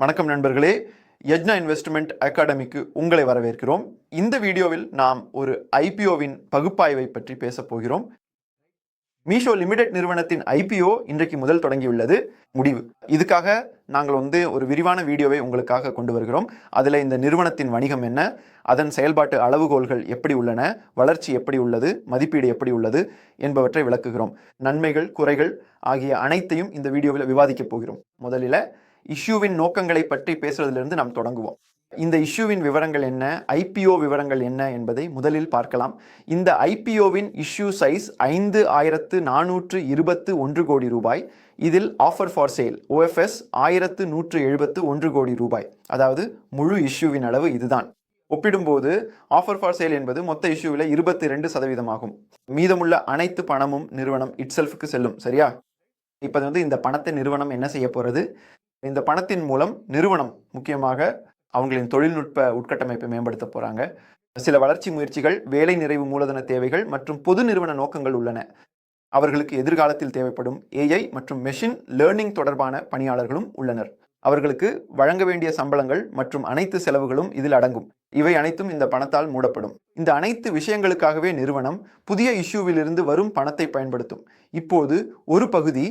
வணக்கம் நண்பர்களே. யஜ்னா இன்வெஸ்ட்மெண்ட் அகாடமிக்கு உங்களை வரவேற்கிறோம். இந்த வீடியோவில் நாம் ஒரு ஐபிஓவின் பகுப்பாய்வை பற்றி பேசப் போகிறோம். மீஷோ லிமிடெட் நிறுவனத்தின் ஐபிஓ இன்றைக்கு முதல் தொடங்கியுள்ளது. முடிவு. இதுக்காக நாங்கள் வந்து ஒரு விரிவான வீடியோவை உங்களுக்காக கொண்டு வருகிறோம். அதில் இந்த நிறுவனத்தின் வணிகம் என்ன அதன் செயல்பாட்டு அளவுகோல்கள் எப்படி உள்ளன வளர்ச்சி எப்படி உள்ளது மதிப்பீடு எப்படி உள்ளது என்பவற்றை விளக்குகிறோம். நன்மைகள் குறைகள் ஆகிய அனைத்தையும் இந்த வீடியோவில் விவாதிக்கப் போகிறோம். முதலில் இஷ்யூவின் நோக்கங்களை பற்றி பேசுவதிலிருந்து நாம் தொடங்குவோம். இந்த இஷ்யூவின் விவரங்கள் என்ன? ஐபிஓ விவரங்கள் என்ன என்பதை முதலில் பார்க்கலாம். இந்த ஐபிஓவின் இஷ்யூ சைஸ் ஐந்து ஆயிரத்து நானூற்று இருபத்து ஒன்று கோடி ரூபாய். இதில் ஆஃபர் ஃபார் சேல் ஓஎஃப்எஸ் ஆயிரத்து நூற்று எழுபத்து ஒன்று கோடி ரூபாய். அதாவது முழு இஷ்யூவின் அளவு இதுதான். ஒப்பிடும்போது ஆஃபர் ஃபார் சேல் என்பது மொத்த இஷ்யூவில் இருபத்தி ரெண்டு சதவீதமாகும். மீதமுள்ள அனைத்து பணமும் நிறுவனம் இட்செல்ஃபுக்கு செல்லும் சரியா? இப்போ வந்து இந்த பணத்தை நிறுவனம் என்ன செய்ய போகிறது இந்த பணத்தின் மூலம் நிறுவனம் முக்கியமாக அவங்களின் தொழில்நுட்ப உட்கட்டமைப்பை மேம்படுத்த போகிறாங்க சில வளர்ச்சி முயற்சிகள் வேலை நிறைவு மூலதன தேவைகள் மற்றும் பொது நிறுவன நோக்கங்கள் உள்ளன. அவர்களுக்கு எதிர்காலத்தில் தேவைப்படும் ஏஐ மற்றும் மெஷின் லேர்னிங் தொடர்பான பணியாளர்களும் உள்ளனர். அவர்களுக்கு வழங்க வேண்டிய சம்பளங்கள் மற்றும் அனைத்து செலவுகளும் இதில் அடங்கும். இவை அனைத்தும் இந்த பணத்தால் மூடப்படும். இந்த அனைத்து விஷயங்களுக்காகவே நிறுவனம் புதிய இஷ்யூவிலிருந்து வரும் பணத்தை பயன்படுத்தும். இப்போது ஒரு பகுதி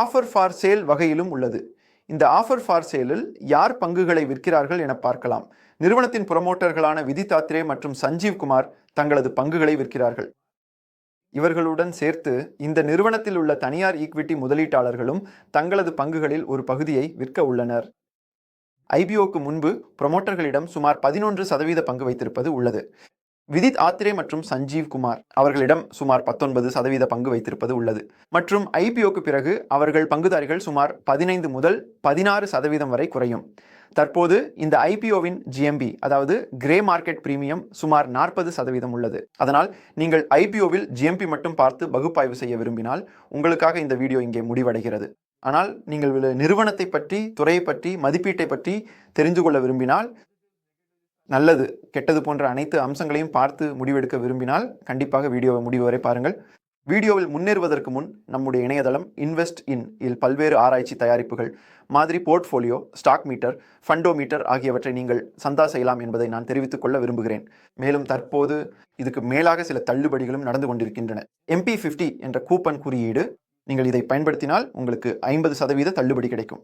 ஆஃபர் ஃபார் சேல் வகையிலும் உள்ளது. இந்த ஆஃபர் ஃபார் சேலில் யார் பங்குகளை விற்கிறார்கள் என பார்க்கலாம். நிறுவனத்தின் புரமோட்டர்களான விதி தாத்ரே மற்றும் சஞ்சீவ் குமார் தங்களது பங்குகளை விற்கிறார்கள். இவர்களுடன் சேர்த்து இந்த நிறுவனத்தில் உள்ள தனியார் ஈக்விட்டி முதலீட்டாளர்களும் தங்களது பங்குகளில் ஒரு பகுதியை விற்க உள்ளனர். ஐபிஓக்கு முன்பு புரமோட்டர்களிடம் சுமார் பதினொன்று சதவீத பங்கு வைத்திருப்பது உள்ளது. விதித் ஆத்ரே மற்றும் சஞ்சீவ் குமார் அவர்களிடம் சுமார் பத்தொன்பது சதவீத பங்கு வைத்திருப்பது உள்ளது. மற்றும் ஐபிஓக்கு பிறகு அவர்கள் பங்குதாரிகள் சுமார் பதினைந்து முதல் பதினாறு சதவீதம் வரை குறையும். தற்போது இந்த ஐபிஓவின் ஜிஎம்பி அதாவது கிரே மார்க்கெட் பிரீமியம் சுமார் நாற்பது சதவீதம் உள்ளது. அதனால் நீங்கள் ஐபிஓவில் ஜிஎம்பி மட்டும் பார்த்து பகுப்பாய்வு செய்ய விரும்பினால் உங்களுக்காக இந்த வீடியோ இங்கே முடிவடைகிறது. ஆனால் நீங்கள் நிறுவனத்தை பற்றி துறையை பற்றி மதிப்பீட்டை பற்றி தெரிந்து கொள்ள விரும்பினால் நல்லது கெட்டது போன்ற அனைத்து அம்சங்களையும் பார்த்து முடிவெடுக்க விரும்பினால் கண்டிப்பாக வீடியோவை முடிவு வரை பாருங்கள். வீடியோவில் முன்னேறுவதற்கு முன் நம்முடைய இணையதளம் இன்வெஸ்ட் இன் இல் பல்வேறு ஆராய்ச்சி தயாரிப்புகள் மாதிரி போர்ட்ஃபோலியோ ஸ்டாக் மீட்டர் ஃபண்டோ மீட்டர் ஆகியவற்றை நீங்கள் சந்தா செய்யலாம் என்பதை நான் தெரிவித்துக் கொள்ள விரும்புகிறேன். மேலும் தற்போது இதுக்கு மேலாக சில தள்ளுபடிகளும் நடந்து கொண்டிருக்கின்றன. எம்பி ஃபிஃப்டி என்ற கூப்பன் குறியீடு நீங்கள் இதை பயன்படுத்தினால் உங்களுக்கு ஐம்பது சதவீத தள்ளுபடி கிடைக்கும்.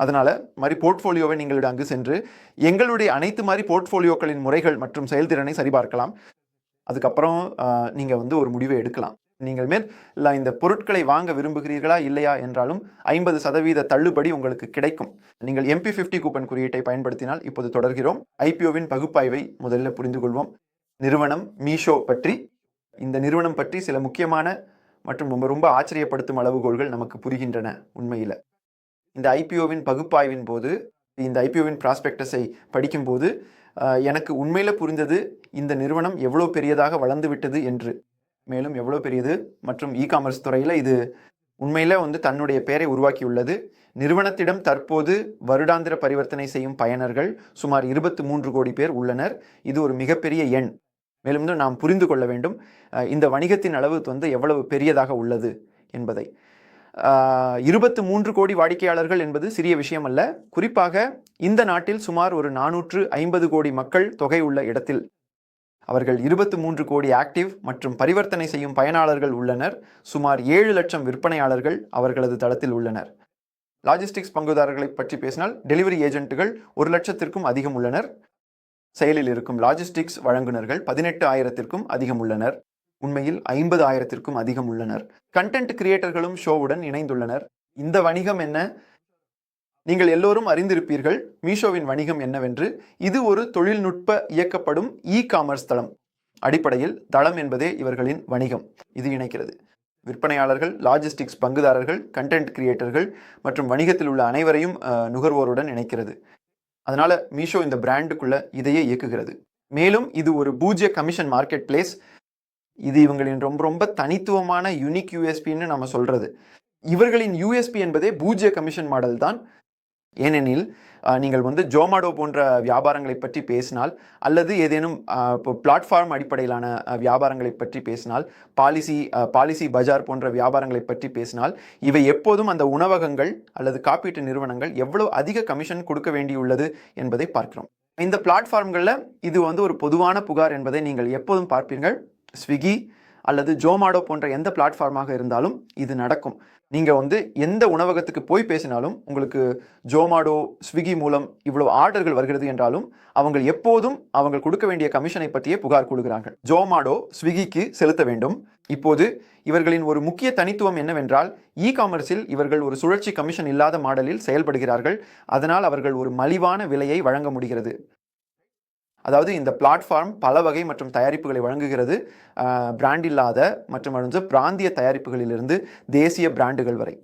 அதனால் மாதிரி போர்ட்ஃபோலியோவை நீங்கள் அங்கு சென்று எங்களுடைய அனைத்து மாதிரி போர்ட்ஃபோலியோக்களின் முறைகள் மற்றும் செயல்திறனை சரிபார்க்கலாம். அதுக்கப்புறம் நீங்கள் வந்து ஒரு முடிவை எடுக்கலாம். நீங்கள் மேல் இல்லை இந்த பொருட்களை வாங்க விரும்புகிறீர்களா? இல்லையா? என்றாலும் ஐம்பது சதவீத தள்ளுபடி உங்களுக்கு கிடைக்கும். நீங்கள் எம்பி ஃபிஃப்டி கூப்பன் குறியீட்டை பயன்படுத்தினால் இப்போது தொடர்கிறோம். ஐபிஓவின் பகுப்பாய்வை முதலில் புரிந்து கொள்வோம். நிறுவனம் மீஷோ பற்றி. இந்த நிறுவனம் பற்றி சில முக்கியமான மற்றும் ரொம்ப ரொம்ப ஆச்சரியப்படுத்தும் அளவுகோல்கள் நமக்கு புரிகின்றன உண்மையில். இந்த ஐபிஓவின் பகுப்பாய்வின் போது இந்த ஐபிஓவின் ப்ராஸ்பெக்டஸை படிக்கும்போது எனக்கு உண்மையில் புரிந்தது இந்த நிறுவனம் எவ்வளோ பெரியதாக வளர்ந்து விட்டது என்று. மேலும் எவ்வளோ பெரியது மற்றும் இ காமர்ஸ் துறையில் இது உண்மையில் வந்து தன்னுடைய பெயரை உருவாக்கியுள்ளது. நிறுவனத்திடம் தற்போது வருடாந்திர பரிவர்த்தனை செய்யும் பயனர்கள் சுமார் இருபத்தி மூன்று கோடி பேர் உள்ளனர். இது ஒரு மிகப்பெரிய எண். மேலும் நாம் புரிந்து கொள்ள வேண்டும் இந்த வணிகத்தின் அளவு வந்து எவ்வளவு பெரியதாக உள்ளது என்பதை. இருபத்து மூன்று கோடி வாடிக்கையாளர்கள் என்பது சிறிய விஷயம் அல்ல குறிப்பாக இந்த நாட்டில் சுமார் ஒரு நானூற்று ஐம்பது கோடி மக்கள் தொகை உள்ள இடத்தில். அவர்கள் இருபத்து மூன்று கோடி ஆக்டிவ் மற்றும் பரிவர்த்தனை செய்யும் பயனாளர்கள் உள்ளனர். சுமார் ஏழு லட்சம் விற்பனையாளர்கள் அவர்களது தளத்தில் உள்ளனர். லாஜிஸ்டிக்ஸ் பங்குதாரர்களை பற்றி பேசினால் டெலிவரி ஏஜென்ட்டுகள் ஒரு லட்சத்திற்கும் அதிகம் உள்ளனர். செயலில் இருக்கும் லாஜிஸ்டிக்ஸ் வழங்குநர்கள் பதினெட்டு ஆயிரத்திற்கும் அதிகம் உள்ளனர். உண்மையில் ஐம்பது ஆயிரத்திற்கும் அதிகம் உள்ளனர். கண்டென்ட் கிரியேட்டர்களும் ஷோவுடன் இணைந்துள்ளனர். இந்த வணிகம் என்ன? நீங்கள் எல்லோரும் அறிந்திருப்பீர்கள் மீஷோவின் வணிகம் என்னவென்று. இது ஒரு தொழில்நுட்ப இயக்கப்படும் இ காமர்ஸ் தளம். அடிப்படையில் தளம் என்பதே இவர்களின் வணிகம். இது இணைக்கிறது. விற்பனையாளர்கள் லாஜிஸ்டிக்ஸ் பங்குதாரர்கள் கண்டென்ட் கிரியேட்டர்கள் மற்றும் வணிகத்தில் உள்ள அனைவரையும் நுகர்வோருடன் இணைக்கிறது. அதனால் மீஷோ இந்த பிராண்டுக்குள்ள இதையே இயக்குகிறது. மேலும் இது ஒரு பூஜ்ய கமிஷன் மார்க்கெட் பிளேஸ் இது இவங்களின் ரொம்ப ரொம்ப தனித்துவமான யூனிக் யூஎஸ்பின்னு நம்ம சொல்கிறது இவர்களின் யூஎஸ்பி என்பதே பூஜ்ய கமிஷன் மாடல் தான். ஏனெனில் நீங்கள் வந்து ஜோமாடோ போன்ற வியாபாரங்களை பற்றி பேசினால் அல்லது ஏதேனும் இப்போ பிளாட்ஃபார்ம் அடிப்படையிலான வியாபாரங்களை பற்றி பேசினால் பாலிசி பாலிசி பஜார் போன்ற வியாபாரங்களை பற்றி பேசினால் இவை எப்போதும் அந்த உணவகங்கள் அல்லது காப்பீட்டு நிறுவனங்கள் எவ்வளவு அதிக கமிஷன் கொடுக்க வேண்டியுள்ளது என்பதை பார்க்கிறோம். இந்த பிளாட்ஃபார்ம்களில் இது வந்து ஒரு பொதுவான புகார் என்பதை நீங்கள் எப்போதும் பார்ப்பீர்கள். ஸ்விக்கி அல்லது ஜோமாடோ போன்ற எந்த பிளாட்ஃபார்மாக இருந்தாலும் இது நடக்கும். நீங்கள் வந்து எந்த உணவகத்துக்கு போய் பேசினாலும் உங்களுக்கு ஜோமாடோ ஸ்விக்கி மூலம் இவ்வளோ ஆர்டர்கள் வருகிறது என்றாலும் அவங்க எப்போதும் அவங்க கொடுக்க வேண்டிய கமிஷனை பற்றியே புகார் கொடுக்கிறார்கள் ஜோமாடோ ஸ்விக்கிக்கு செலுத்த வேண்டும். இப்போது இவர்களின் ஒரு முக்கிய தனித்துவம் என்னவென்றால் இ காமர்ஸில் இவர்கள் ஒரு சுழற்சி கமிஷன் இல்லாத மாடலில் செயல்படுகிறார்கள். அதனால் அவர்கள் ஒரு மலிவான விலையை வழங்க முடிகிறது. அதாவது இந்த பிளாட்ஃபார்ம் பல வகை மற்றும் தயாரிப்புகளை வழங்குகிறது. பிராண்ட் இல்லாத மற்றும் வந்து பிராந்திய தயாரிப்புகளிலிருந்து தேசிய பிராண்டுகள் வரை.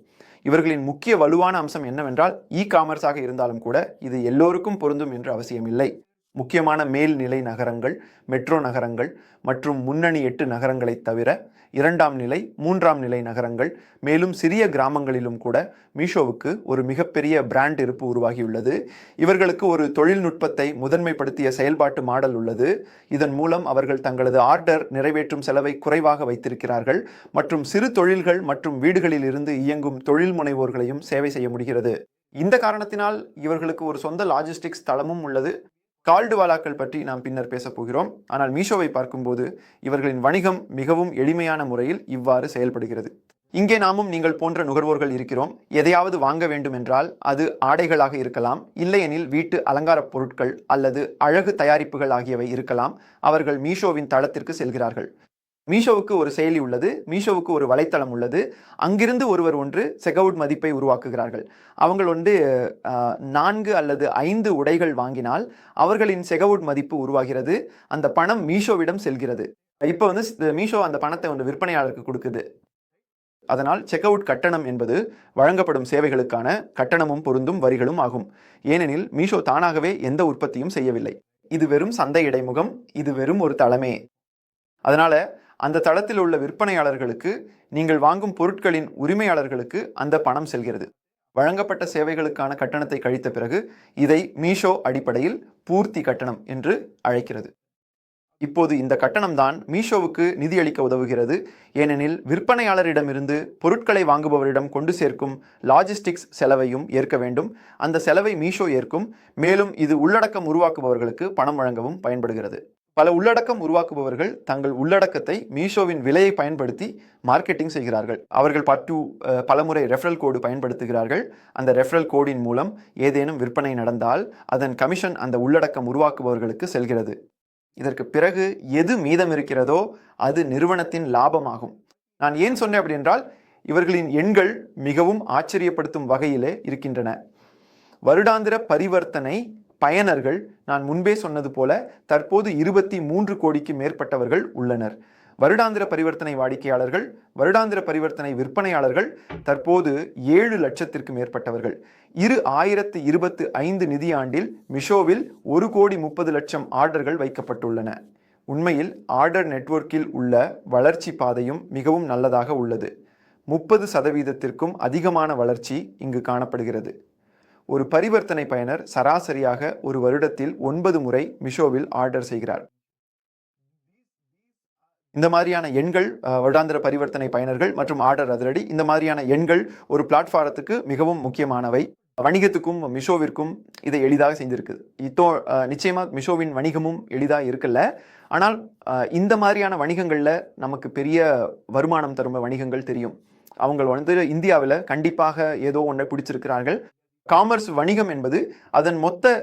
இவர்களின் முக்கிய வலுவான அம்சம் என்னவென்றால் இ காமர்ஸாக இருந்தாலும் கூட இது எல்லோருக்கும் பொருந்தும் என்று அவசியமில்லை. முக்கியமான மேல்நிலை நகரங்கள் மெட்ரோ நகரங்கள் மற்றும் முன்னணி எட்டு நகரங்களைத் தவிர இரண்டாம் நிலை மூன்றாம் நிலை நகரங்கள் மேலும் சிறிய கிராமங்களிலும் கூட மீஷோவுக்கு ஒரு மிகப்பெரிய பிராண்ட் இருப்பு உருவாகியுள்ளது. இவர்களுக்கு ஒரு தொழில்நுட்பத்தை முதன்மைப்படுத்திய செயல்பாட்டு மாடல் உள்ளது. இதன் மூலம் அவர்கள் தங்களது ஆர்டர் நிறைவேற்றும் செலவை குறைவாக வைத்திருக்கிறார்கள் மற்றும் சிறு தொழில்கள் மற்றும் வீடுகளில் இருந்து இயங்கும் தொழில் முனைவோர்களையும் சேவை செய்ய முடிகிறது. இந்த காரணத்தினால் இவர்களுக்கு ஒரு சொந்த லாஜிஸ்டிக்ஸ் தளமும் உள்ளது. கால்டுவாலாக்கள் பற்றி நாம் பின்னர் பேசப் போகிறோம். ஆனால் மீஷோவை பார்க்கும்போது இவர்களின் வணிகம் மிகவும் எளிமையான முறையில் இவ்வாறு செயல்படுகிறது. இங்கே நாமும் நீங்கள் போன்ற நுகர்வோர்கள் இருக்கிறோம். எதையாவது வாங்க வேண்டும் என்றால் அது ஆடைகளாக இருக்கலாம். இல்லையெனில் வீட்டு அலங்காரப் பொருட்கள் அல்லது அழகு தயாரிப்புகள் ஆகியவை இருக்கலாம். அவர்கள் மீஷோவின் தளத்திற்கு செல்கிறார்கள். மீஷோவுக்கு ஒரு செயலி உள்ளது மீஷோவுக்கு ஒரு வலைத்தளம் உள்ளது. அங்கிருந்து ஒருவர் ஒன்று செகவுட் மதிப்பை உருவாக்குகிறார்கள். அவங்கள் வந்து நான்கு அல்லது ஐந்து உடைகள் வாங்கினால் அவர்களின் செகவுட் மதிப்பு உருவாகிறது. அந்த பணம் மீஷோவிடம் செல்கிறது. இப்போ வந்து மீஷோ அந்த பணத்தை வந்து விற்பனையாளருக்கு கொடுக்குது. அதனால் செக்அவுட் கட்டணம் என்பது வழங்கப்படும் சேவைகளுக்கான கட்டணமும் பொருந்தும் வரிகளும் ஆகும். ஏனெனில் மீஷோ தானாகவே எந்த உற்பத்தியும் செய்யவில்லை. இது வெறும் சந்தை இடைமுகம் இது வெறும் ஒரு தளமே அதனால அந்த தளத்தில் உள்ள விற்பனையாளர்களுக்கு நீங்கள் வாங்கும் பொருட்களின் உரிமையாளர்களுக்கு அந்த பணம் செல்கிறது. வழங்கப்பட்ட சேவைகளுக்கான கட்டணத்தை கழித்த பிறகு இதை மீஷோ அடிப்படையில் பூர்த்தி கட்டணம் என்று அழைக்கிறது. இப்போது இந்த கட்டணம்தான் மீஷோவுக்கு நிதியளிக்க உதவுகிறது. ஏனெனில் விற்பனையாளரிடமிருந்து பொருட்களை வாங்குபவரிடம் கொண்டு சேர்க்கும் லாஜிஸ்டிக்ஸ் செலவையும் ஏற்க வேண்டும். அந்த செலவை மீஷோ ஏற்கும். மேலும் இது உள்ளடக்கம் உருவாக்குபவர்களுக்கு பணம் வழங்கவும் பயன்படுகிறது. பல உள்ளடக்கம் உருவாக்குபவர்கள் தங்கள் உள்ளடக்கத்தை மீஷோவின் விலையை பயன்படுத்தி மார்க்கெட்டிங் செய்கிறார்கள். அவர்கள் பட்டு பலமுறை ரெஃபரல் கோடு பயன்படுத்துகிறார்கள். அந்த ரெஃபரல் கோடின் மூலம் ஏதேனும் விற்பனை நடந்தால் அதன் கமிஷன் அந்த உள்ளடக்கம் உருவாக்குபவர்களுக்கு செல்கிறது. இதற்கு பிறகு எது மீதம் இருக்கிறதோ அது நிறுவனத்தின் லாபமாகும். நான் ஏன் சொன்னேன் அப்படி என்றால் இவர்களின் எண்கள் மிகவும் ஆச்சரியப்படுத்தும் வகையிலே இருக்கின்றன. வருடாந்திர பரிவர்த்தனை பயனர்கள் நான் முன்பே சொன்னது போல தற்போது இருபத்தி மூன்று கோடிக்கு மேற்பட்டவர்கள் உள்ளனர். வருடாந்திர பரிவர்த்தனை வாடிக்கையாளர்கள் வருடாந்திர பரிவர்த்தனை விற்பனையாளர்கள் தற்போது ஏழு லட்சத்திற்கு மேற்பட்டவர்கள். இரு ஆயிரத்து இருபத்து ஐந்து நிதியாண்டில் மிஷோவில் ஒரு கோடி முப்பது லட்சம் ஆர்டர்கள் வைக்கப்பட்டுள்ளன. உண்மையில் ஆர்டர் நெட்வொர்க்கில் உள்ள வளர்ச்சி பாதையும் மிகவும் நல்லதாக உள்ளது. முப்பது சதவீதத்திற்கும் அதிகமான வளர்ச்சி இங்கு காணப்படுகிறது. ஒரு பரிவர்த்தனை பயனர் சராசரியாக ஒரு வருடத்தில் ஒன்பது முறை மிஷோவில் ஆர்டர் செய்கிறார். இந்த மாதிரியான எண்கள் வருடாந்திர பரிவர்த்தனை பயனர்கள் மற்றும் ஆர்டர் அதிரடி இந்த மாதிரியான எண்கள் ஒரு பிளாட்ஃபாரத்துக்கு மிகவும் முக்கியமானவை. வணிகத்துக்கும் மிஷோவிற்கும் இதை எளிதாக செஞ்சிருக்குது இப்போ நிச்சயமாக மிஷோவின் வணிகமும் எளிதாக இருக்கல. ஆனால் இந்த மாதிரியான வணிகங்களில் நமக்கு பெரிய வருமானம் தரும் வணிகங்கள் தெரியும். அவங்க வந்து இந்தியாவில் கண்டிப்பாக ஏதோ ஒன்றை பிடிச்சிருக்கிறார்கள். காமர்ஸ் வணிகம் என்பது அதன் மொத்த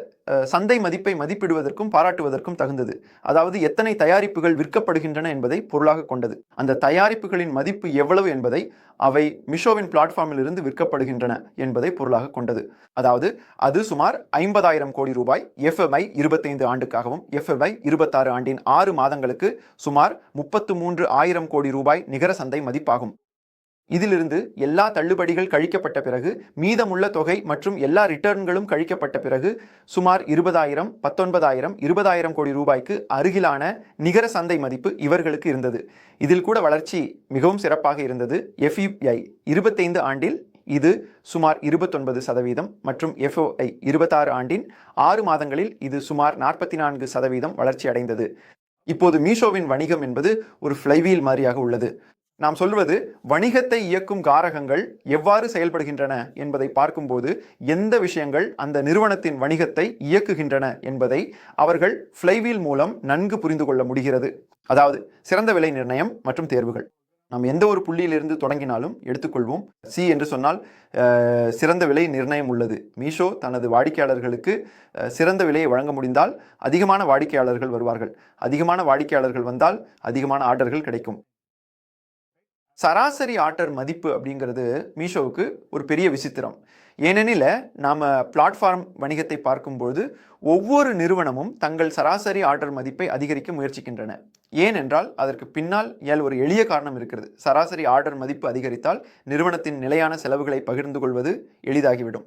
சந்தை மதிப்பை மதிப்பிடுவதற்கும் பாராட்டுவதற்கும் தகுந்தது. அதாவது எத்தனை தயாரிப்புகள் விற்கப்படுகின்றன என்பதை பொருளாக கொண்டது. அந்த தயாரிப்புகளின் மதிப்பு எவ்வளவு என்பதை அவை மிஷோவின் பிளாட்ஃபார்மில் இருந்து விற்கப்படுகின்றன என்பதை பொருளாக கொண்டது. அதாவது அது சுமார் ஐம்பதாயிரம் கோடி ரூபாய் எஃப்எம்ஐ இருபத்தைந்து ஆண்டுக்காகவும் எஃப்எம்ஐ இருபத்தாறு ஆண்டின் ஆறு மாதங்களுக்கு சுமார் முப்பத்து மூன்று ஆயிரம் கோடி ரூபாய் நிகர சந்தை மதிப்பாகும். இதிலிருந்து எல்லா தள்ளுபடிகள் கழிக்கப்பட்ட பிறகு மீதமுள்ள தொகை மற்றும் எல்லா ரிட்டர்ன்களும் கழிக்கப்பட்ட பிறகு சுமார் இருபதாயிரம் பத்தொன்பதாயிரம் இருபதாயிரம் கோடி ரூபாய்க்கு அருகிலான நிகர சந்தை மதிப்பு இவர்களுக்கு இருந்தது. இதில் கூட வளர்ச்சி மிகவும் சிறப்பாக இருந்தது. எஃப்இஐ இருபத்தைந்து ஆண்டில் இது சுமார் இருபத்தொன்பது சதவீதம் மற்றும் எஃப்ஓஐ இருபத்தாறு ஆண்டின் ஆறு மாதங்களில் இது சுமார் நாற்பத்தி நான்கு சதவீதம் வளர்ச்சி அடைந்தது. இப்போது மீஷோவின் வணிகம் என்பது ஒரு ஃப்ளைவீல் மாதிரியாக உள்ளது. நாம் சொல்வது வணிகத்தை இயக்கும் காரகங்கள் எவ்வாறு செயல்படுகின்றன என்பதை பார்க்கும்போது எந்த விஷயங்கள் அந்த நிறுவனத்தின் வணிகத்தை இயக்குகின்றன என்பதை அவர்கள் ஃப்ளைவீல் மூலம் நன்கு புரிந்து கொள்ள முடிகிறது. அதாவது சிறந்த விலை நிர்ணயம் மற்றும் தேர்வுகள். நாம் எந்த ஒரு புள்ளியிலிருந்து தொடங்கினாலும் எடுத்துக்கொள்வோம். சி என்று சொன்னால் சிறந்த விலை நிர்ணயம் உள்ளது. மீஷோ தனது வாடிக்கையாளர்களுக்கு சிறந்த விலையை வழங்க முடிந்தால் அதிகமான வாடிக்கையாளர்கள் வருவார்கள். அதிகமான வாடிக்கையாளர்கள் வந்தால் அதிகமான ஆர்டர்கள் கிடைக்கும். சராசரி ஆர்டர் மதிப்பு அப்படிங்கிறது மீஷோவுக்கு ஒரு பெரிய விசித்திரம். ஏனெனில் நாம் பிளாட்ஃபார்ம் வணிகத்தை பார்க்கும்போது ஒவ்வொரு நிறுவனமும் தங்கள் சராசரி ஆர்டர் மதிப்பை அதிகரிக்க முயற்சிக்கின்றன. ஏனென்றால் அதற்கு பின்னால் ஏல் ஒரு எளிய காரணம் இருக்கிறது. சராசரி ஆர்டர் மதிப்பு அதிகரித்தால் நிறுவனத்தின் நிலையான செலவுகளை பகிர்ந்து கொள்வது எளிதாகிவிடும்.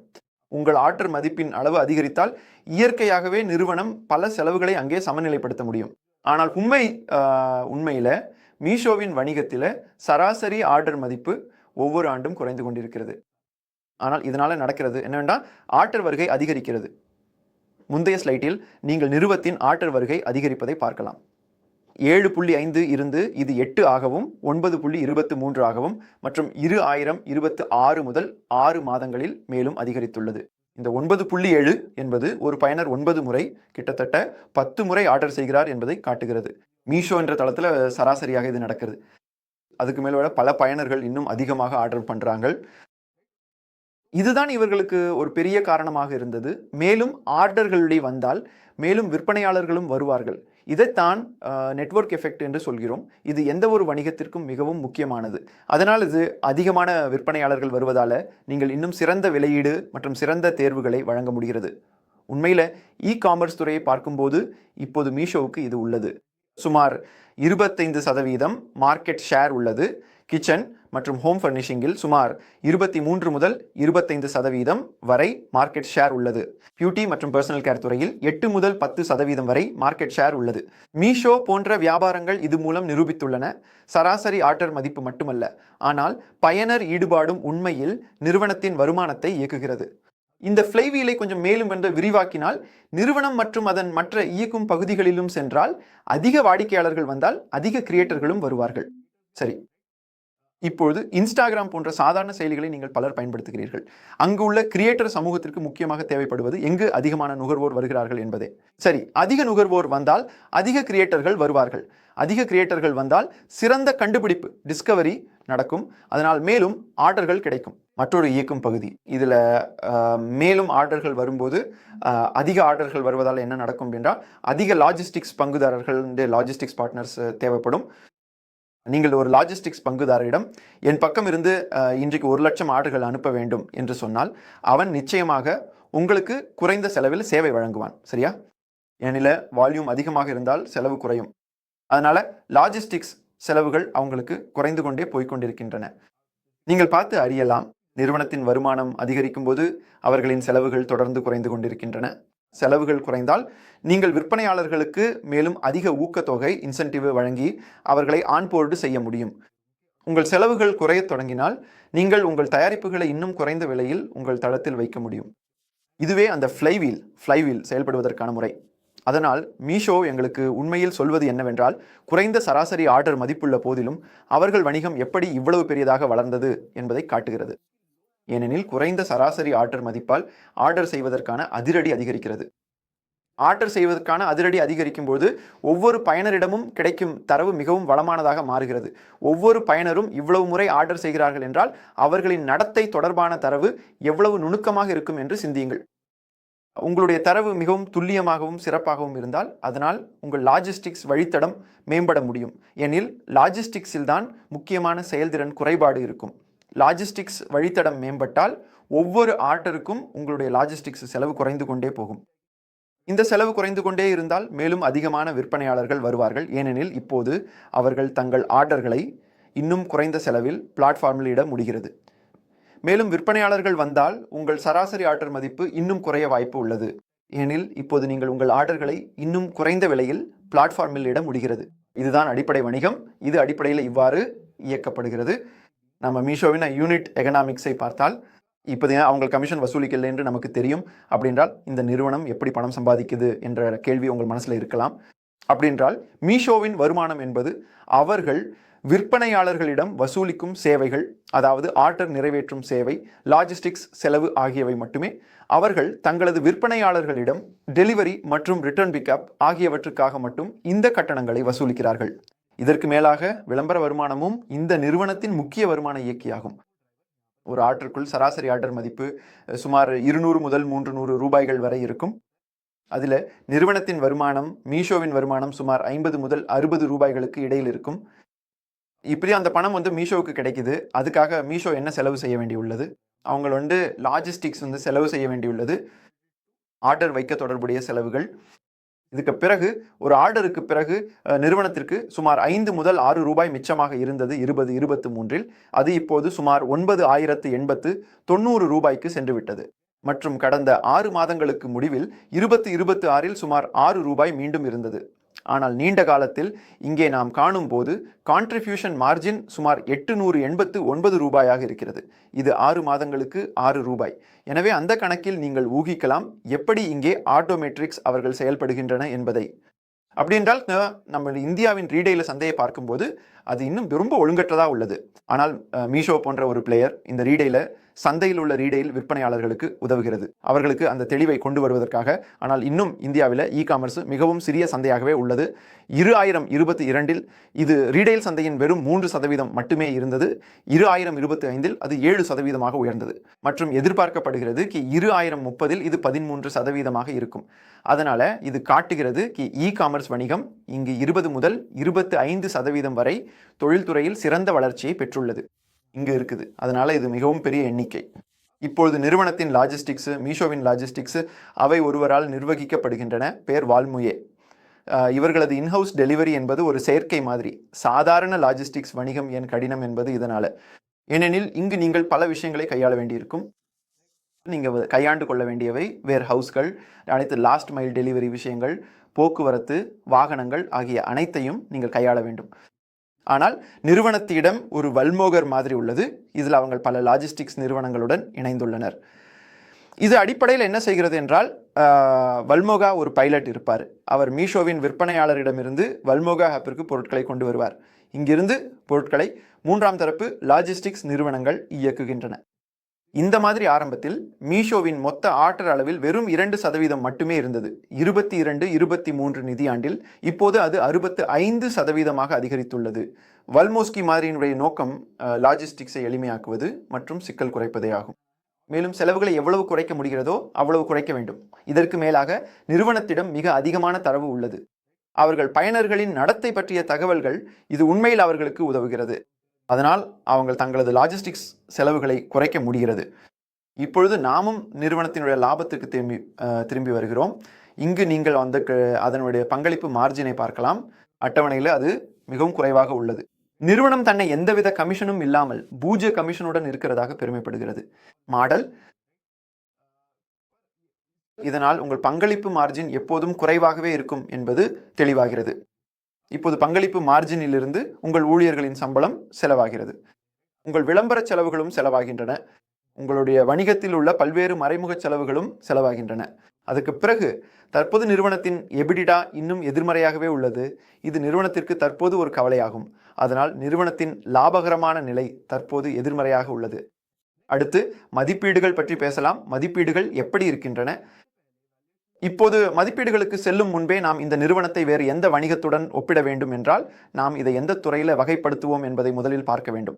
உங்கள் ஆர்டர் மதிப்பின் அளவு அதிகரித்தால் இயற்கையாகவே நிறுவனம் பல செலவுகளை அங்கே சமநிலைப்படுத்த முடியும். ஆனால் உண்மை உண்மையில் மீஷோவின் வணிகத்தில் சராசரி ஆர்டர் மதிப்பு ஒவ்வொரு ஆண்டும் குறைந்து கொண்டிருக்கிறது. ஆனால் இதனால் நடக்கிறது என்னவென்றால் ஆர்டர் வருகை அதிகரிக்கிறது. முந்தைய ஸ்லைட்டில் நீங்கள் நிறுவத்தின் ஆர்டர் வருகை அதிகரிப்பதை பார்க்கலாம். ஏழு புள்ளி ஐந்து இருந்து இது எட்டு ஆகவும் ஒன்பது புள்ளி இருபத்து மூன்று ஆகவும் மற்றும் இரு ஆயிரம் இருபத்து ஆறு முதல் ஆறு மாதங்களில் மேலும் அதிகரித்துள்ளது. இந்த ஒன்பது புள்ளி ஏழு என்பது ஒரு பயனர் ஒன்பது முறை கிட்டத்தட்ட பத்து முறை ஆர்டர் செய்கிறார் என்பதை காட்டுகிறது. மீஷோ என்ற தளத்தில் சராசரியாக இது நடக்கிறது. அதுக்கு மேல விட பல பயனர்கள் இன்னும் அதிகமாக ஆர்டர் பண்ணுறாங்க இதுதான் இவர்களுக்கு ஒரு பெரிய காரணமாக இருந்தது. மேலும் ஆர்டர்களுடைய வந்தால் மேலும் விற்பனையாளர்களும் வருவார்கள். இதைத்தான் நெட்வொர்க் எஃபெக்ட் என்று சொல்கிறோம். இது எந்த ஒரு வணிகத்திற்கும் மிகவும் முக்கியமானது. அதனால் இது அதிகமான விற்பனையாளர்கள் வருவதால் நீங்கள் இன்னும் சிறந்த விலையீடு மற்றும் சிறந்த தேர்வுகளை வழங்க முடிகிறது. உண்மையில் இ காமர்ஸ் துறையை பார்க்கும்போது இப்போது மீஷோவுக்கு இது உள்ளது. சுமார் இருபத்தைந்து சதவீதம் மார்க்கெட் ஷேர் உள்ளது. கிச்சன் மற்றும் ஹோம் ஃபர்னிஷிங்கில் சுமார் இருபத்தி மூன்று முதல் இருபத்தைந்து சதவீதம் வரை மார்க்கெட் ஷேர் உள்ளது. பியூட்டி மற்றும் பர்சனல் கேர் துறையில் எட்டு முதல் பத்து சதவீதம் வரை மார்க்கெட் ஷேர் உள்ளது. மீஷோ போன்ற வியாபாரங்கள் இது மூலம் நிரூபித்துள்ளன. சராசரி ஆர்டர் மதிப்பு மட்டுமல்ல ஆனால் பயனர் ஈடுபாடும் உண்மையில் நிறுவனத்தின் வருமானத்தை இயக்குகிறது. இந்த ஃப்ளைவீலை கொஞ்சம் மேலும் என்று விரிவாக்கினால் நிறுவனம் மற்றும் அதன் மற்ற இயக்கும் பகுதிகளிலும் சென்றால் அதிக வாடிக்கையாளர்கள் வந்தால் அதிக கிரியேட்டர்களும் வருவார்கள். சரி. இப்பொழுது இன்ஸ்டாகிராம் போன்ற சாதாரண செயலிகளை நீங்கள் பலர் பயன்படுத்துகிறீர்கள். அங்கு உள்ள கிரியேட்டர் சமூகத்திற்கு முக்கியமாக தேவைப்படுவது எங்கு அதிகமான நுகர்வோர் வருகிறார்கள் என்பதே. சரி அதிக நுகர்வோர் வந்தால் அதிக கிரியேட்டர்கள் வருவார்கள். அதிக கிரியேட்டர்கள் வந்தால் சிறந்த கண்டுபிடிப்பு டிஸ்கவரி நடக்கும். அதனால் மேலும் ஆர்டர்கள் கிடைக்கும். மற்றொரு இயக்கும் பகுதி. இதில் மேலும் ஆர்டர்கள் வரும்போது அதிக ஆர்டர்கள் வருவதால் என்ன நடக்கும் என்றால் அதிக லாஜிஸ்டிக்ஸ் பங்குதாரர்கள் லாஜிஸ்டிக்ஸ் பார்ட்னர்ஸ் தேவைப்படும். நீங்கள் ஒரு லாஜிஸ்டிக்ஸ் பங்குதாரரிடம் என் பக்கம் இருந்து இன்றைக்கு ஒரு லட்சம் ஆர்டர்கள் அனுப்ப வேண்டும் என்று சொன்னால் அவன் நிச்சயமாக உங்களுக்கு குறைந்த செலவில் சேவை வழங்குவான். சரியா? ஏனில வால்யூம் அதிகமாக இருந்தால் செலவு குறையும். அதனால் லாஜிஸ்டிக்ஸ் செலவுகள் அவங்களுக்கு குறைந்து கொண்டே போய்கொண்டிருக்கின்றன நீங்கள் பார்த்து அறியலாம் நிறுவனத்தின் வருமானம் அதிகரிக்கும் போது அவர்களின் செலவுகள் தொடர்ந்து குறைந்து கொண்டிருக்கின்றன. செலவுகள் குறைந்தால் நீங்கள் விற்பனையாளர்களுக்கு மேலும் அதிக ஊக்கத்தொகை இன்சென்டிவ் வழங்கி அவர்களை ஆன்போர்டு செய்ய முடியும். உங்கள் செலவுகள் குறையத் தொடங்கினால் நீங்கள் உங்கள் தயாரிப்புகளை இன்னும் குறைந்த விலையில் உங்கள் தளத்தில் வைக்க முடியும். இதுவே அந்த ஃப்ளைவீல் ஃப்ளைவீல் செயல்படுவதற்கான முறை. அதனால் மீஷோ எங்களுக்கு உண்மையில் சொல்வது என்னவென்றால் குறைந்த சராசரி ஆர்டர் மதிப்புள்ள போதிலும் அவர்கள் வணிகம் எப்படி இவ்வளவு பெரியதாக வளர்ந்தது என்பதை காட்டுகிறது. ஏனெனில் குறைந்த சராசரி ஆர்டர் மதிப்பால் ஆர்டர் செய்வதற்கான அதிரடி அதிகரிக்கிறது. ஆர்டர் செய்வதற்கான அதிரடி அதிகரிக்கும் போது ஒவ்வொரு பயனரிடமும் கிடைக்கும் தரவு மிகவும் வளமானதாக மாறுகிறது. ஒவ்வொரு பயனரும் இவ்வளவு முறை ஆர்டர் செய்கிறார்கள் என்றால் அவர்களின் நடத்தை தொடர்பான தரவு எவ்வளவு நுணுக்கமாக இருக்கும் என்று சிந்தியுங்கள். உங்களுடைய தரவு மிகவும் துல்லியமாகவும் சிறப்பாகவும் இருந்தால் அதனால் உங்கள் லாஜிஸ்டிக்ஸ் வழித்தடம் மேம்பட முடியும். எனில் லாஜிஸ்டிக்ஸில் தான் முக்கியமான செயல்திறன் குறைபாடு இருக்கும். லாஜிஸ்டிக்ஸ் வழித்தடம் மேம்பட்டால் ஒவ்வொரு ஆர்டருக்கும் உங்களுடைய லாஜிஸ்டிக்ஸ் செலவு குறைந்து கொண்டே போகும். இந்த செலவு குறைந்து கொண்டே இருந்தால் மேலும் அதிகமான விற்பனையாளர்கள் வருவார்கள். ஏனெனில் இப்போது அவர்கள் தங்கள் ஆர்டர்களை இன்னும் குறைந்த செலவில் பிளாட்ஃபார்மில் இட முடிகிறது. மேலும் விற்பனையாளர்கள் வந்தால் உங்கள் சராசரி ஆர்டர் மதிப்பு இன்னும் குறைய வாய்ப்பு உள்ளது. ஏனில் இப்போது நீங்கள் உங்கள் ஆர்டர்களை இன்னும் குறைந்த விலையில் பிளாட்ஃபார்மில் இட முடிகிறது. இதுதான் அடிப்படை வணிகம். இது அடிப்படையில் இவ்வாறு இயக்கப்படுகிறது. நம்ம மீஷோவின் யூனிட் எகனாமிக்ஸை பார்த்தால் இப்போது அவங்க கமிஷன் வசூலிக்கலை என்று நமக்கு தெரியும். அப்படின்றால் இந்த நிறுவனம் எப்படி பணம் சம்பாதிக்குது என்ற கேள்வி உங்கள் மனசில் இருக்கலாம். அப்படின்றால் மீஷோவின் வருமானம் என்பது அவர்கள் விற்பனையாளர்களிடம் வசூலிக்கும் சேவைகள் அதாவது ஆர்டர் நிறைவேற்றும் சேவை லாஜிஸ்டிக்ஸ் செலவு ஆகியவை மட்டுமே. அவர்கள் தங்களது விற்பனையாளர்களிடம் டெலிவரி மற்றும் ரிட்டர்ன் பிக்கப் ஆகியவற்றுக்காக மட்டும் இந்த கட்டணங்களை வசூலிக்கிறார்கள். இதற்கு மேலாக விளம்பர வருமானமும் இந்த நிறுவனத்தின் முக்கிய வருமான இயக்கியாகும். ஒரு ஆர்டருக்குள் சராசரி ஆர்டர் மதிப்பு சுமார் இருநூறு முதல் மூன்று நூறு ரூபாய்கள் வரை இருக்கும். அதில் நிறுவனத்தின் வருமானம் மீஷோவின் வருமானம் சுமார் ஐம்பது முதல் அறுபது ரூபாய்களுக்கு இடையில் இருக்கும். இப்படி அந்த பணம் வந்து மீஷோவுக்கு கிடைக்குது. அதுக்காக மீஷோ என்ன செலவு செய்ய வேண்டியுள்ளது? அவங்க வந்து லாஜிஸ்டிக்ஸ் வந்து செலவு செய்ய வேண்டியுள்ளது. ஆர்டர் வைக்க தொடர்புடைய செலவுகள். இதுக்கு பிறகு ஒரு ஆர்டருக்கு பிறகு நிறுவனத்திற்கு சுமார் ஐந்து முதல் ஆறு ரூபாய் மிச்சமாக இருந்தது இருபது இருபத்து மூன்றில். அது இப்போது சுமார் ஒன்பது ஆயிரத்து எண்பத்து தொண்ணூறு ரூபாய்க்கு சென்றுவிட்டது. மற்றும் கடந்த ஆறு மாதங்களுக்கு முடிவில் இருபத்து இருபத்து ஆறில் சுமார் ஆறு ரூபாய் மீண்டும் இருந்தது. ஆனால் நீண்ட காலத்தில் இங்கே நாம் காணும்போது கான்ட்ரிபியூஷன் மார்ஜின் சுமார் எட்டு நூறு எண்பத்து ஒன்பது ரூபாயாக இருக்கிறது. இது ஆறு மாதங்களுக்கு ஆறு ரூபாய். எனவே அந்த கணக்கில் நீங்கள் ஊகிக்கலாம் எப்படி இங்கே ஆட்டோமெட்ரிக்ஸ் அவர்கள் செயல்படுகின்றன என்பதை. அப்படி என்றால் நம்ம இந்தியாவின் ரீடெயில சந்தையை பார்க்கும்போது அது இன்னும் ரொம்ப ஒழுங்கற்றதாக உள்ளது. ஆனால் மீஷோ போன்ற ஒரு பிளேயர் இந்த ரீடெயில சந்தையில் உள்ள ரீடெயில் விற்பனையாளர்களுக்கு உதவுகிறது. அவர்களுக்கு அந்த தெளிவை கொண்டு வருவதற்காக. ஆனால் இன்னும் இந்தியாவில் இ காமர்ஸ் மிகவும் சிறிய சந்தையாகவே உள்ளது. இரு ஆயிரம் இருபத்தி இரண்டில் இது ரீடெயில் சந்தையின் வெறும் மூன்று சதவீதம் மட்டுமே இருந்தது. இரு ஆயிரம் இருபத்தி ஐந்தில் அது ஏழு சதவீதமாக உயர்ந்தது. மற்றும் எதிர்பார்க்கப்படுகிறது கி இரு ஆயிரம் முப்பதில் இது பதிமூன்று சதவீதமாக இருக்கும். அதனால் இது காட்டுகிறது கி இ காமர்ஸ் வணிகம் இங்கு இருபது முதல் இருபத்து ஐந்து சதவீதம் வரை தொழில்துறையில் சிறந்த வளர்ச்சியை பெற்றுள்ளது. இங்கு இருக்குது. அதனால் இது மிகவும் பெரிய எண்ணிக்கை. இப்பொழுது நிறுவனத்தின் லாஜிஸ்டிக்ஸு மீஷோவின் லாஜிஸ்டிக்ஸ் அவை ஒருவரால் நிர்வகிக்கப்படுகின்றன. பேர் வால்முயே. இவர்களது இன்ஹவுஸ் டெலிவரி என்பது ஒரு செயற்கை மாதிரி. சாதாரண லாஜிஸ்டிக்ஸ் வணிகம் என் கடினம் என்பது இதனால். ஏனெனில் இங்கு நீங்கள் பல விஷயங்களை கையாள வேண்டியிருக்கும். நீங்கள் கையாண்டு கொள்ள வேண்டியவை வேர் ஹவுஸ்கள் அனைத்து லாஸ்ட் மைல் டெலிவரி விஷயங்கள் போக்குவரத்து வாகனங்கள் ஆகிய அனைத்தையும் நீங்கள் கையாள வேண்டும். ஆனால் நிறுவனத்திடம் ஒரு வல்மோகர் மாதிரி உள்ளது. இதில் அவங்க பல லாஜிஸ்டிக்ஸ் நிறுவனங்களுடன் இணைந்துள்ளனர். இது அடிப்படையில் என்ன செய்கிறது என்றால் வல்மோகா ஒரு பைலட் இருப்பார். அவர் மீஷோவின் விற்பனையாளரிடமிருந்து வல்மோகா ஆப்பிற்கு பொருட்களை கொண்டு வருவார். இங்கிருந்து பொருட்களை மூன்றாம் தரப்பு லாஜிஸ்டிக்ஸ் நிறுவனங்கள் இயக்குகின்றன. இந்த மாதிரி ஆரம்பத்தில் மீஷோவின் மொத்த ஆர்டர் அளவில் வெறும் இரண்டு சதவீதம் மட்டுமே இருந்தது. இருபத்தி இரண்டு இருபத்தி மூன்று நிதியாண்டில் இப்போது அது அறுபத்து ஐந்து சதவீதமாக அதிகரித்துள்ளது. வல்மோஸ்கி மாதிரியினுடைய நோக்கம் லாஜிஸ்டிக்ஸை எளிமையாக்குவது மற்றும் சிக்கல் குறைப்பதே ஆகும். மேலும் செலவுகளை எவ்வளவு குறைக்க முடிகிறதோ அவ்வளவு குறைக்க வேண்டும். இதற்கு மேலாக நிறுவனத்திடம் மிக அதிகமான தரவு உள்ளது. அவர்கள் பயனர்களின் நடத்தை பற்றிய தகவல்கள் இது உண்மையில் அவர்களுக்கு உதவுகிறது. அதனால் அவங்கள் தங்களது லாஜிஸ்டிக்ஸ் செலவுகளை குறைக்க முடிகிறது. இப்பொழுது நாமும் நிறுவனத்தினுடைய லாபத்துக்கு திரும்பி திரும்பி வருகிறோம். இங்கு நீங்கள் அந்த க- அதனுடைய பங்களிப்பு மார்ஜினை பார்க்கலாம். அட்டவணையில் அது மிகவும் குறைவாக உள்ளது. நிறுவனம் தன்னை எந்தவித கமிஷனும் இல்லாமல் பூஜ்ய கமிஷனுடன் இருக்கிறதாக பெருமைப்படுகிறது. மாடல் இதனால் உங்கள் பங்களிப்பு மார்ஜின் எப்போதும் குறைவாகவே இருக்கும் என்பது தெளிவாகிறது. இப்போது பங்களிப்பு மார்ஜினிலிருந்து உங்கள் ஊழியர்களின் சம்பளம் செலவாகிறது. உங்கள் விளம்பர செலவுகளும் செலவாகின்றன. உங்களுடைய வணிகத்தில் உள்ள பல்வேறு மறைமுக செலவுகளும் செலவாகின்றன. அதுக்கு பிறகு தற்போது நிறுவனத்தின் எபிடிடா இன்னும் எதிர்மறையாகவே உள்ளது. இது நிறுவனத்திற்கு தற்போது ஒரு கவலையாகும். அதனால் நிறுவனத்தின் லாபகரமான நிலை தற்போது எதிர்மறையாக உள்ளது. அடுத்து மதிப்பீடுகள் பற்றி பேசலாம். மதிப்பீடுகள் எப்படி இருக்கின்றன? இப்போது மதிப்பீடுகளுக்கு செல்லும் முன்பே நாம் இந்த நிறுவனத்தை வேறு எந்த வணிகத்துடன் ஒப்பிட வேண்டும் என்றால் நாம் இதை எந்த துறையில் வகைப்படுத்துவோம் என்பதை முதலில் பார்க்க வேண்டும்.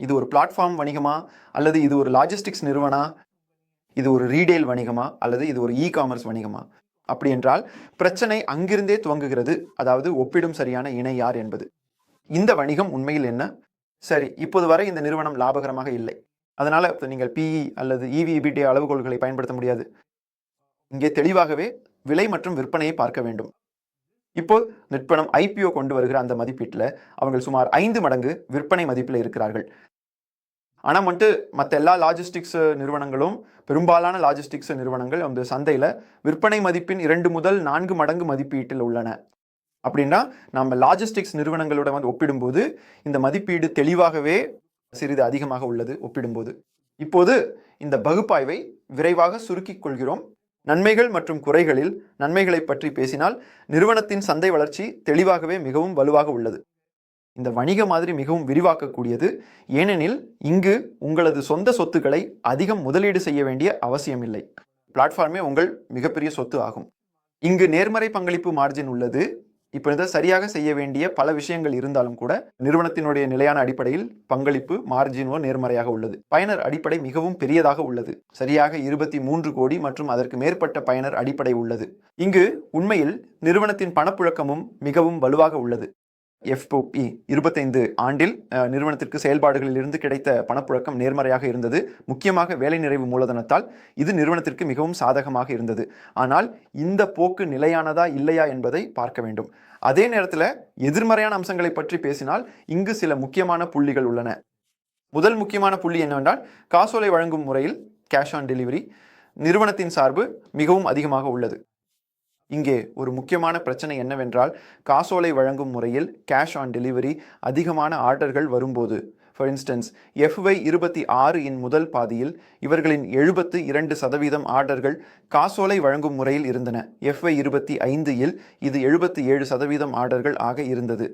இது ஒரு பிளாட்ஃபார்ம் வணிகமா? அல்லது இது ஒரு லாஜிஸ்டிக்ஸ் நிறுவனா? இது ஒரு ரீடெயில் வணிகமா? அல்லது இது ஒரு இ காமர்ஸ் வணிகமா? அப்படி என்றால் பிரச்சனை அங்கிருந்தே துவங்குகிறது. அதாவது ஒப்பிடும் சரியான இணை யார் என்பது. இந்த வணிகம் உண்மையில் என்ன? சரி இப்போது வரை இந்த நிறுவனம் லாபகரமாக இல்லை. அதனால் நீங்கள் பிஇ அல்லது இவிபிடி அளவுகோல்களை பயன்படுத்த முடியாது. இங்கே தெளிவாகவே விலை மற்றும் விற்பனையை பார்க்க வேண்டும். இப்போ நிறுவனம் ஐபிஓ கொண்டு வருகிற அந்த மதிப்பீட்டில் அவங்கள் சுமார் ஐந்து மடங்கு விற்பனை மதிப்பில் இருக்கிறார்கள். ஆனால் வந்துட்டு மற்ற எல்லா லாஜிஸ்டிக்ஸ் நிறுவனங்களும் பெரும்பாலான லாஜிஸ்டிக்ஸ் நிறுவனங்கள் அந்த சந்தையில் விற்பனை மதிப்பின் இரண்டு முதல் நான்கு மடங்கு மதிப்பீட்டில் உள்ளன. அப்படின்னா நம்ம லாஜிஸ்டிக்ஸ் நிறுவனங்களோட வந்து ஒப்பிடும்போது இந்த மதிப்பீடு தெளிவாகவே சிறிது அதிகமாக உள்ளது ஒப்பிடும்போது. இப்போது இந்த பகுப்பாய்வை விரைவாக சுருக்கிக் கொள்கிறோம். நன்மைகள் மற்றும் குறைகளில் நன்மைகளை பற்றி பேசினால் நிறுவனத்தின் சந்தை வளர்ச்சி தெளிவாகவே மிகவும் வலுவாக உள்ளது. இந்த வணிக மாதிரி மிகவும் விரிவாக்கக்கூடியது. ஏனெனில் இங்கு உங்களது சொந்த சொத்துக்களை அதிகம் முதலீடு செய்ய வேண்டிய அவசியமில்லை. பிளாட்ஃபார்மே உங்கள் மிகப்பெரிய சொத்து ஆகும். இங்கு நேர்மறை பங்களிப்பு மார்ஜின் உள்ளது. இப்போ இதை சரியாக செய்ய வேண்டிய பல விஷயங்கள் இருந்தாலும் கூட நிறுவனத்தினுடைய நிலையான அடிப்படையில் பங்களிப்பு மார்ஜினோ நேர்மறையாக உள்ளது. பயனர் அடிப்படை மிகவும் பெரியதாக உள்ளது. சரியாக இருபத்தி மூன்று கோடி மற்றும் அதற்கு மேற்பட்ட பயனர் அடிப்படை உள்ளது. இங்கு உண்மையில் நிறுவனத்தின் பணப்புழக்கமும் மிகவும் வலுவாக உள்ளது. எஃப்ஓபி இருபத்தைந்து ஆண்டில் நிறுவனத்திற்கு செயல்பாடுகளில் இருந்து கிடைத்த பணப்புழக்கம் நேர்மறையாக இருந்தது. முக்கியமாக வேலை நிறைவு மூலதனத்தால் இது நிறுவனத்திற்கு மிகவும் சாதகமாக இருந்தது. ஆனால் இந்த போக்கு நிலையானதா இல்லையா என்பதை பார்க்க வேண்டும். அதே நேரத்தில் எதிர்மறையான அம்சங்களை பற்றி பேசினால் இங்கு சில முக்கியமான புள்ளிகள் உள்ளன. முதல் முக்கியமான புள்ளி என்னவென்றால் காசோலை வழங்கும் முறையில் கேஷ் ஆன் டெலிவரி நிறுவனத்தின் சார்பு மிகவும் அதிகமாக உள்ளது. இங்கே ஒரு முக்கியமான பிரச்சனை என்னவென்றால் காசோலை வழங்கும் முறையில் கேஷ் ஆன் டெலிவரி அதிகமான ஆர்டர்கள் வரும்போது. ஃபார் இன்ஸ்டன்ஸ் எஃப்ஒய் இருபத்தி ஆறு இன் முதல் பாதியில் இவர்களின் எழுபத்து இரண்டு சதவீதம் ஆர்டர்கள் காசோலை வழங்கும் முறையில் இருந்தன. எஃப்ஒய் இருபத்தி ஐந்து இல் இது எழுபத்தி ஏழு சதவீதம் ஆர்டர்கள் ஆக இருந்தது.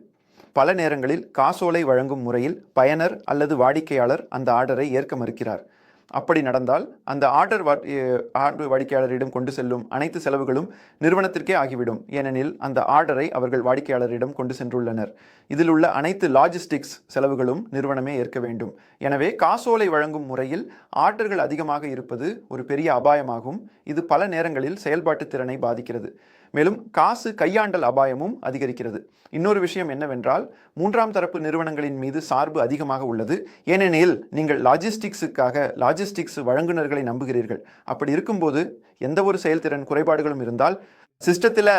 பல நேரங்களில் காசோலை வழங்கும் முறையில் பயனர் அல்லது வாடிக்கையாளர் அந்த ஆர்டரை ஏற்க மறுக்கிறார். அப்படி நடந்தால் அந்த ஆர்டர் வா- ஆர்டர் வாடிக்கையாளரிடம் கொண்டு செல்லும் அனைத்து செலவுகளும் நிறுவனத்திற்கே ஆகிவிடும். ஏனெனில் அந்த ஆர்டரை அவர்கள் வாடிக்கையாளரிடம் கொண்டு சென்றுள்ளனர். இதில் உள்ள அனைத்து லாஜிஸ்டிக்ஸ் செலவுகளும் நிறுவனமே ஏற்க வேண்டும். எனவே காசோலை வழங்கும் முறையில் ஆர்டர்கள் அதிகமாக இருப்பது ஒரு பெரிய அபாயமாகும். இது பல நேரங்களில் செயல்பாட்டு திறனை பாதிக்கிறது. மேலும் காசு கையாண்டல் அபாயமும் அதிகரிக்கிறது. இன்னொரு விஷயம் என்னவென்றால் மூன்றாம் தரப்பு நிறுவனங்களின் மீது சார்பு அதிகமாக உள்ளது. ஏனெனில் நீங்கள் லாஜிஸ்டிக்ஸுக்காக லாஜிஸ்டிக்ஸ் வழங்குனர்களை நம்புகிறீர்கள். அப்படி இருக்கும்போது எந்த ஒரு செயல்திறன் குறைபாடுகளும் இருந்தால் சிஸ்டத்தில்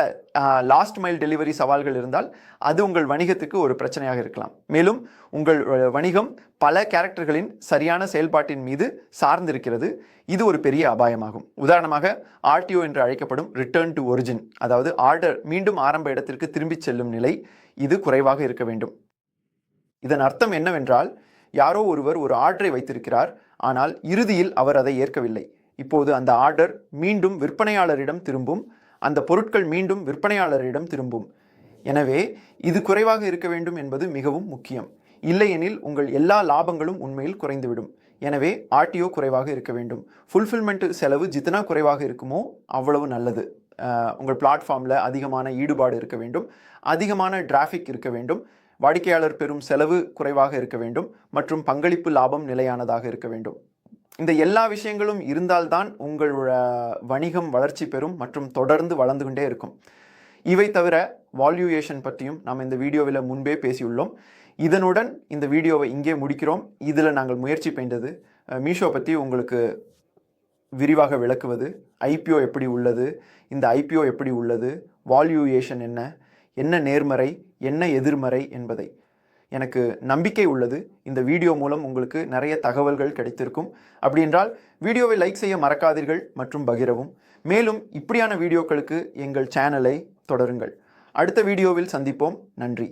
லாஸ்ட் மைல் டெலிவரி சவால்கள் இருந்தால் அது உங்கள் வணிகத்துக்கு ஒரு பிரச்சனையாக இருக்கலாம். மேலும் உங்கள் வணிகம் பல கேரக்டர்களின் சரியான செயல்பாட்டின் மீது சார்ந்திருக்கிறது. இது ஒரு பெரிய அபாயமாகும். உதாரணமாக ஆர்டிஓ என்று அழைக்கப்படும் ரிட்டர்ன் டு ஒரிஜின் அதாவது ஆர்டர் மீண்டும் ஆரம்ப இடத்திற்கு திரும்பிச் செல்லும் நிலை இது குறைவாக இருக்க வேண்டும். இதன் அர்த்தம் என்னவென்றால் யாரோ ஒருவர் ஒரு ஆர்டரை வைத்திருக்கிறார் ஆனால் இறுதியில் அவர் அதை ஏற்கவில்லை. இப்போது அந்த ஆர்டர் மீண்டும் விற்பனையாளரிடம் திரும்பும் அந்த பொருட்கள் மீண்டும் விற்பனையாளரிடம் திரும்பும். எனவே இது குறைவாக இருக்க வேண்டும் என்பது மிகவும் முக்கியம். இல்லையெனில் உங்கள் எல்லா லாபங்களும் உண்மையில் குறைந்துவிடும். எனவே ஆர்டிஓ குறைவாக இருக்க வேண்டும். ஃபுல்ஃபில்மெண்ட் செலவு ஜித்தனா குறைவாக இருக்குமோ அவ்வளவு நல்லது. உங்கள் பிளாட்ஃபார்மில் அதிகமான ஈடுபாடு இருக்க வேண்டும். அதிகமான டிராஃபிக் இருக்க வேண்டும். வாடிக்கையாளர் பெறும் செலவு குறைவாக இருக்க வேண்டும். மற்றும் பங்களிப்பு லாபம் நிலையானதாக இருக்க வேண்டும். இந்த எல்லா விஷயங்களும் இருந்தால்தான் உங்களோட வணிகம் வளர்ச்சி பெறும் மற்றும் தொடர்ந்து வளர்ந்து கொண்டே இருக்கும். இவை தவிர வால்யூயேஷன் பற்றியும் நாம் இந்த வீடியோவில் முன்பே பேசியுள்ளோம். இதனுடன் இந்த வீடியோவை இங்கே முடிக்கிறோம். இதில் நாங்கள் முயற்சி பெய்தது மீஷோ பற்றி உங்களுக்கு விரிவாக விளக்குவது ஐபிஓ எப்படி உள்ளது இந்த ஐபிஓ எப்படி உள்ளது வால்யூயேஷன் என்ன என்ன நேர்மறை என்ன எதிர்மறை என்பதை. எனக்கு நம்பிக்கை உள்ளது. இந்த வீடியோ மூலம் உங்களுக்கு நிறைய தகவல்கள் கிடைத்திருக்கும். அப்படி என்றால் வீடியோவை லைக் செய்ய மறக்காதீர்கள் மற்றும் பகிரவும். மேலும் இப்படியான வீடியோக்களுக்கு எங்கள் சேனலை தொடருங்கள். அடுத்த வீடியோவில் சந்திப்போம். நன்றி.